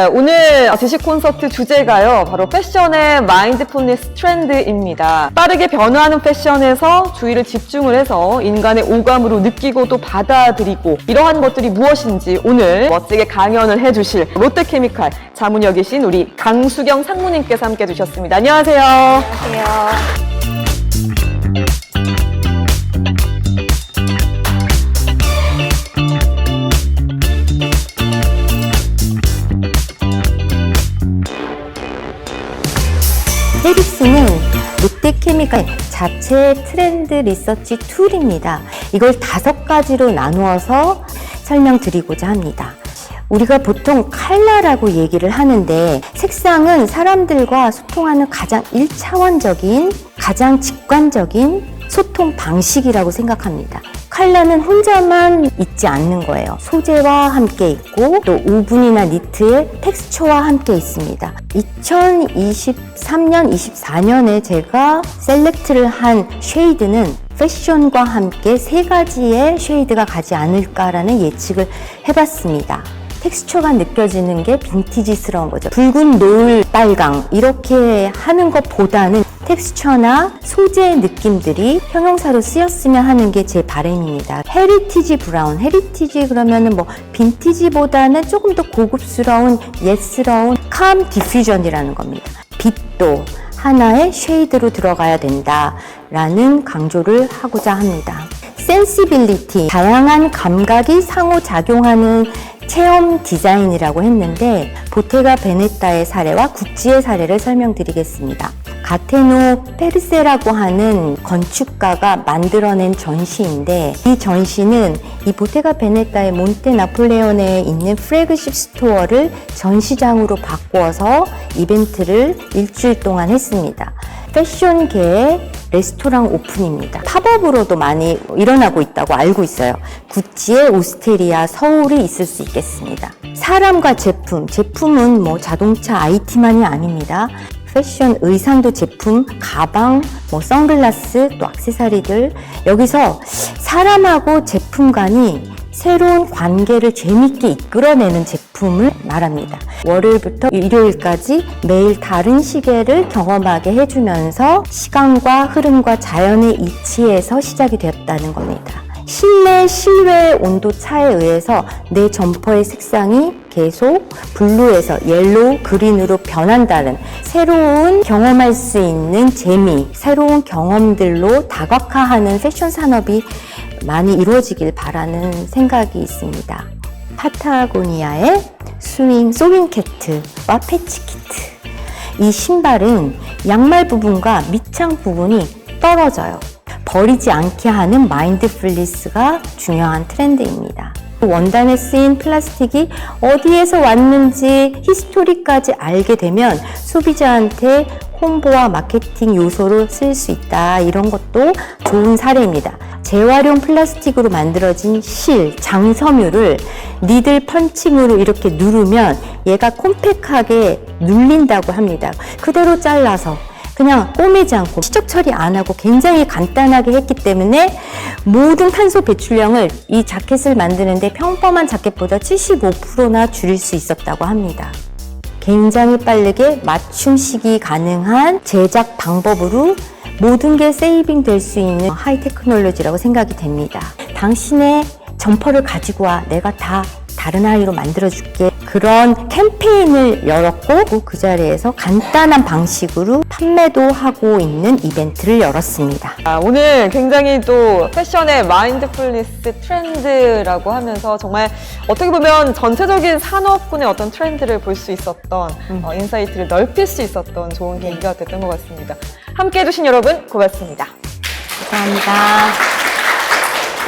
네, 오늘 지식 콘서트 주제가요. 바로 패션의 마인드풀니스 트렌드입니다. 빠르게 변화하는 패션에서 주의를 집중을 해서 인간의 오감으로 느끼고 또 받아들이고 이러한 것들이 무엇인지 오늘 멋지게 강연을 해주실 롯데케미칼 자문역이신 우리 강수경 상무님께서 함께 해주셨습니다. 안녕하세요. 안녕하세요. 헤리스는 롯데케미칼 자체 트렌드 리서치 툴입니다. 이걸 다섯 가지로 나누어서 설명드리고자 합니다. 우리가 보통 칼라라고 얘기를 하는데 색상은 사람들과 소통하는 가장 1차원적인, 가장 직관적인 소통 방식이라고 생각합니다. 칼라는 혼자만 있지 않는 거예요. 소재와 함께 있고 또 우분이나 니트의 텍스처와 함께 있습니다. 2023년, 24년에 제가 셀렉트를 한 쉐이드는 패션과 함께 세 가지의 쉐이드가 가지 않을까라는 예측을 해봤습니다. 텍스처가 느껴지는 게 빈티지스러운 거죠. 붉은 노을 빨강 이렇게 하는 것보다는 텍스처나 소재의 느낌들이 형용사로 쓰였으면 하는 게 제 바람입니다. 헤리티지 브라운, 헤리티지 그러면은 뭐 빈티지보다는 조금 더 고급스러운 예스러운 캄 디퓨전이라는 겁니다. 빛도 하나의 쉐이드로 들어가야 된다라는 강조를 하고자 합니다. 센시빌리티, 다양한 감각이 상호작용하는 체험 디자인이라고 했는데 보테가 베네타의 사례와 구찌의 사례를 설명드리겠습니다. 가테노 페르세라고 하는 건축가가 만들어낸 전시인데 이 전시는 이 보테가 베네타의 몬테 나폴레온에 있는 프래그십 스토어를 전시장으로 바꾸어서 이벤트를 일주일 동안 했습니다. 패션계의 레스토랑 오픈입니다. 팝업으로도 많이 일어나고 있다고 알고 있어요. 구찌의 오스테리아 서울이 있을 수 있겠습니다. 사람과 제품, 제품은 뭐 자동차 IT만이 아닙니다. 패션, 의상도 제품, 가방, 뭐 선글라스, 또 액세서리들 여기서 사람하고 제품 간이 새로운 관계를 재밌게 이끌어내는 제품을 말합니다. 월요일부터 일요일까지 매일 다른 시계를 경험하게 해주면서 시간과 흐름과 자연의 이치에서 시작이 되었다는 겁니다. 실내, 실외 온도 차에 의해서 내 점퍼의 색상이 계속 블루에서 옐로우, 그린으로 변한다는 새로운 경험할 수 있는 재미, 새로운 경험들로 다각화하는 패션 산업이 많이 이루어지길 바라는 생각이 있습니다. 파타고니아의 스윙 소윙캐트와 패치키트. 이 신발은 양말 부분과 밑창 부분이 떨어져요. 버리지 않게 하는 마인드풀리스가 중요한 트렌드입니다. 원단에 쓰인 플라스틱이 어디에서 왔는지 히스토리까지 알게 되면 소비자한테 홍보와 마케팅 요소로 쓸 수 있다. 이런 것도 좋은 사례입니다. 재활용 플라스틱으로 만들어진 실, 장섬유를 니들 펀칭으로 이렇게 누르면 얘가 콤팩하게 눌린다고 합니다. 그대로 잘라서 그냥 꼬매지 않고 시적 처리 안 하고 굉장히 간단하게 했기 때문에 모든 탄소 배출량을 이 자켓을 만드는데 평범한 자켓보다 75%나 줄일 수 있었다고 합니다. 굉장히 빠르게 맞춤식이 가능한 제작 방법으로 모든 게 세이빙 될 수 있는 하이 테크놀로지라고 생각이 됩니다. 당신의 점퍼를 가지고 와. 내가 다 다른 아이로 만들어줄게. 그런 캠페인을 열었고 그 자리에서 간단한 방식으로 판매도 하고 있는 이벤트를 열었습니다. 아, 오늘 굉장히 또 패션의 마인드풀니스 트렌드라고 하면서 정말 어떻게 보면 전체적인 산업군의 어떤 트렌드를 볼 수 있었던 어, 인사이트를 넓힐 수 있었던 좋은 계기가 됐던 것 같습니다. 함께 해주신 여러분 고맙습니다. 감사합니다.